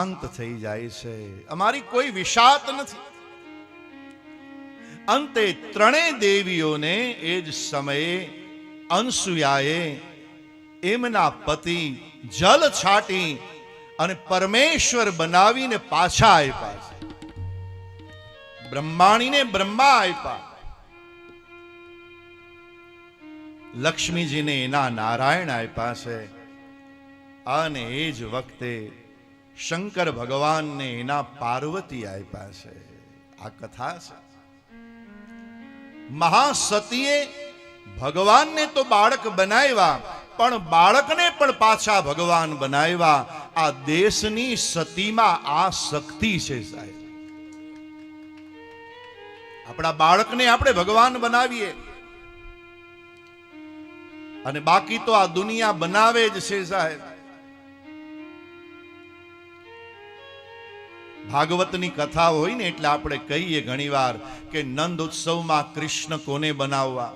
શાંત થઈ જાય છે. અમારી કોઈ વિષાત નથી. અંતે ત્રણેય દેવીઓને એ જ સમયે અનસુયાએ એમના પતિ જલ છાટી અને પરમેશ્વર બનાવીને પાછા આપ્યા છે. બ્રહ્માણીને બ્રહ્મા આપ્યા. લક્ષ્મીજીને એના નારાયણ આપ્યા છે. અને એ જ વખતે શંકર ભગવાનને એના પાર્વતી આપ્યા છે. આ કથા છે. મહાસતીએ ભગવાનને તો બાળક બનાવ્યા, પણ બાળકને પણ પાછા ભગવાન બનાવ્યા. આ દેશની સતીમાં આ શક્તિ છે સાહેબ. આપણા બાળકને આપણે ભગવાન બનાવીએ. અને બાકી તો આ દુનિયા બનાવે જ છે સાહેબ. ભાગવતની કથા હોય ને એટલે આપણે કહીએ ઘણીવાર કે નંદ ઉત્સવમાં કૃષ્ણ કોને બનાવવા?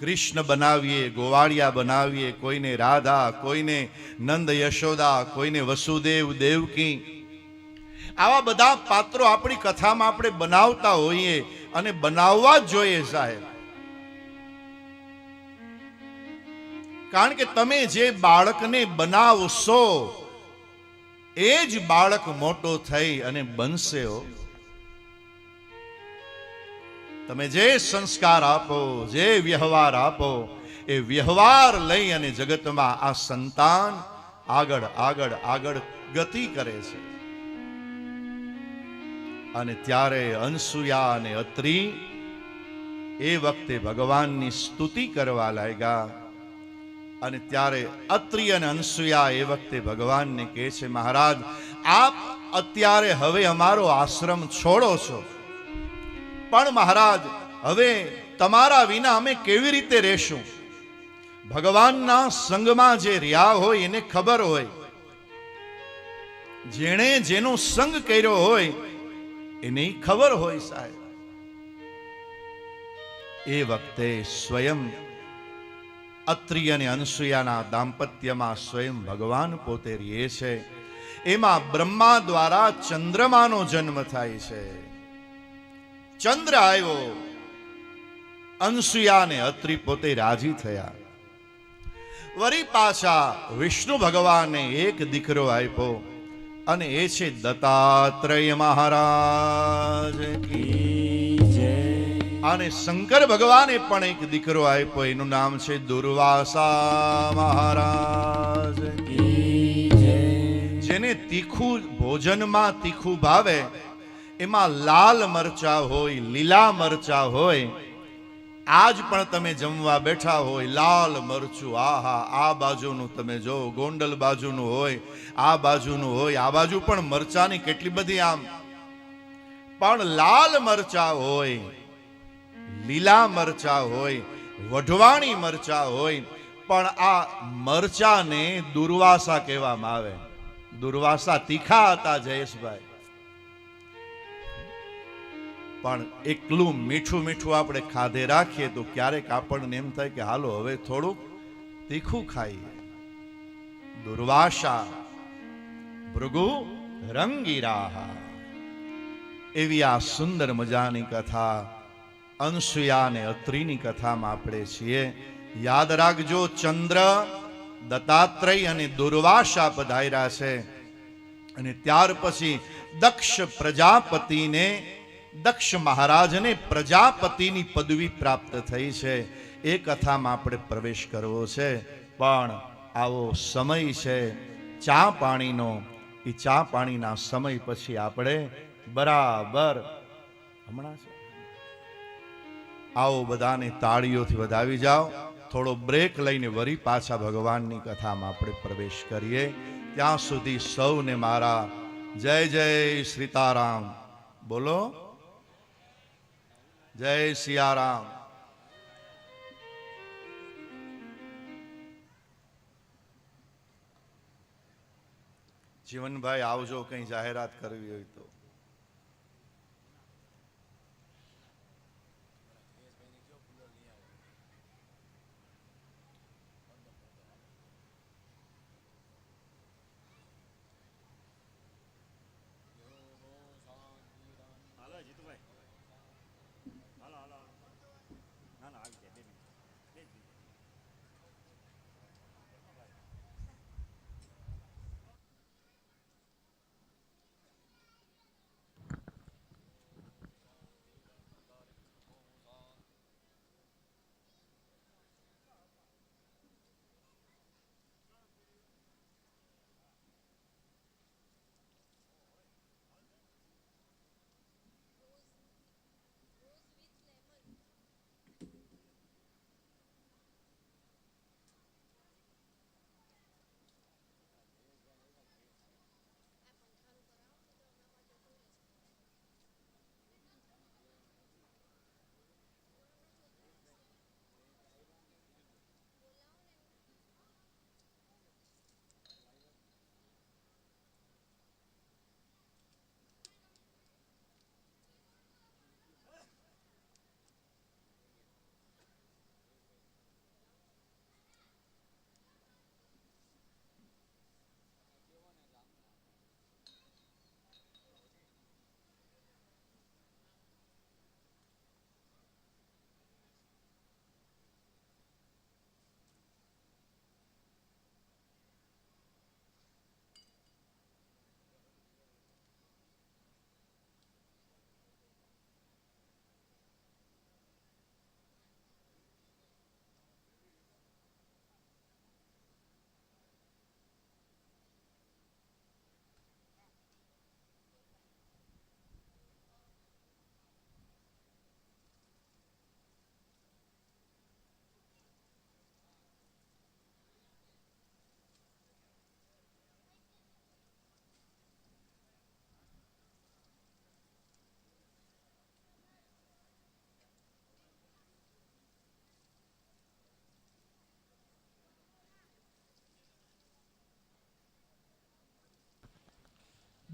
કૃષ્ણ બનાવીએ, ગોવાળિયા બનાવીએ, કોઈને રાધા, કોઈને નંદ યશોદા, કોઈને વસુદેવ, દેવકી. આવા બધા પાત્રો આપણી કથામાં આપણે બનાવતા હોઈએ અને બનાવવા જ જોઈએ સાહેબ. કારણ કે તમે જે બાળકને બનાવશો એ જ બાળક મોટો થઈ અને બનશે તમે જે સંસ્કાર આપો, જે વ્યવહાર આપો, એ વ્યવહાર લઈ અને જગતમાં આ સંતાન આગળ આગળ આગળ ગતિ કરે છે. અને ત્યારે અનસુયા અને અત્રી એ વખતે ભગવાનની સ્તુતિ કરવા લાગ્યા. અને ત્યારે અત્રિ અને અનસુયા એ વખતે ભગવાનને કહે છે, મહારાજ, આપ અત્યારે હવે અમારો આશ્રમ છોડો છો. પણ મહારાજ, હવે તમારા વિના અમે કેવી રીતે રહેશું? ભગવાનના સંગમાં જે રહ્યા હોય એને ખબર હોય. જેણે જેનો સંગ કર્યો હોય એને ખબર હોય સાહેબ. એ વખતે સ્વયં અત્રિ અને અનસુયાના દાંપત્યમાં સ્વયં ભગવાન પોતે રહે છે. એમાં બ્રહ્મા દ્વારા ચંદ્રમાનો જન્મ થાય છે. ચંદ્ર આવ્યો. અનસુયા ને અત્રિ પોતે રાજી થયા. વરી પાછા વિષ્ણુ ભગવાને એક દીકરો આપ્યો અને એ છે દત્તાત્રેય મહારાજ કી. અને શંકર ભગવાને પણ એક દીકરો આપ્યો, એનું નામ છે દુર્વાસા મહારાજ. જેને તીખું ભોજનમાં તીખું ભાવે, એમાં લાલ મરચા હોય, લીલા મરચા હોય, આજ પણ તમે જમવા બેઠા હોય, લાલ મરચું, આહા, આ બાજુનું તમે જો, ગોંડલ બાજુનું હોય, આ બાજુનું હોય, આ બાજુ પણ મરચાની કેટલી બધી આમ. પણ લાલ મરચા હોય લીલા મરચા હોય, વઢવાણી મરચા હોય, પણ આ મરચાને દુર્વાસા કહેવામાં આવે. દુર્વાસા તીખા હતા જયેશભાઈ. પણ એકલું મીઠું મીઠું આપણે ખાધે રાખીએ તો ક્યારેક આપણને એમ થાય કે હાલો, હવે થોડુંક તીખું ખાઈએ. દુર્વાસા ભૃગુ રંગીરાહા. એવી આ સુંદર મજાની કથા અનસુયા અને અત્રિની કથામાં આપણે છીએ. યાદ રાખજો, ચંદ્ર, દત્તાત્રેય અને દુર્વાસા પધાર્યા છે. અને ત્યાર પછી દક્ષ પ્રજાપતિને, દક્ષ મહારાજને પ્રજાપતિની પદવી પ્રાપ્ત થઈ છે. એ કથામાં આપણે પ્રવેશ કરવો છે. પણ આવો સમય છે. ચા પાણીનો એ ચા પાણીના સમય પછી આપણે બરાબર હમણાં આવો બધાને તાળીઓથી વધાવી જાઓ. થોડો બ્રેક લઈને વરી પાછા ભગવાનની કથામાં આપણે પ્રવેશ કરીએ. ત્યાં સુધી સૌને મારા જય જય સીતારામ. બોલો. જય સિયારામ. જીવનભાઈ, આવજો, કંઈ જાહેરાત કરવી હોય તો.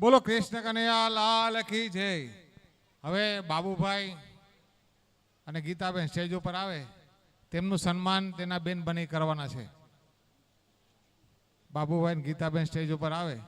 બોલો કૃષ્ણ કનૈયા, લાલ કી જય. હવે બાબુભાઈ અને ગીતાબેન સ્ટેજ ઉપર આવે. તેમનું સન્માન તેના બેન બની કરવાના છે. બાબુભાઈ ગીતાબેન સ્ટેજ ઉપર આવે.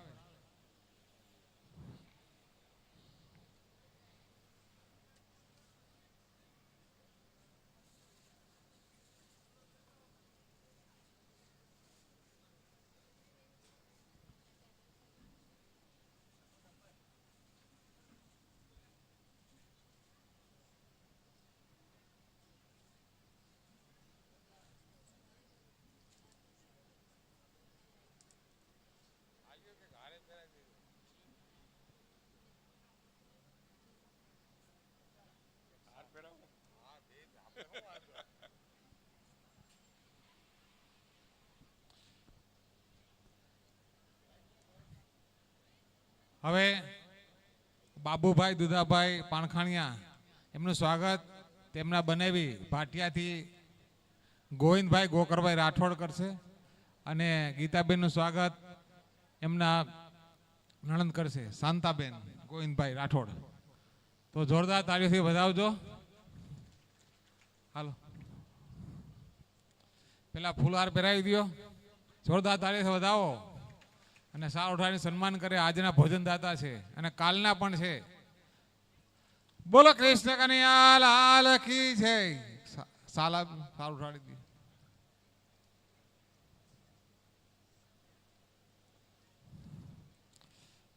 હવે બાબુભાઈ દુધાભાઈ પાણખાણિયા, એમનું સ્વાગત તેમના બનેવી ભાટિયાથી ગોવિંદભાઈ ગોકરભાઈ રાઠોડ કરશે અને ગીતાબેનનું સ્વાગત એમના નણંદ કરશે, શાંતાબેન, ગોવિંદભાઈ રાઠોડ. તો જોરદાર તાળીઓથી વધાવજો. હાલો. પેલા ફૂલહાર પહેરાવી દો જોરદાર તાળીઓથી વધાવો. અને સારોઠાને સન્માન કરે, આજના ભોજનદાતા છે અને કાલના પણ છે. બોલો કૃષ્ણ કનૈયા છે સાલા સારોઠાણી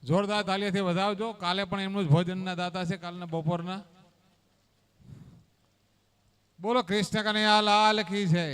જોરદાર તાલીથી વધાવજો. કાલે પણ એમનું જ ભોજનના દાતા છે, કાલના બપોરના. બોલો કૃષ્ણ કનૈયા, લાલ કી છે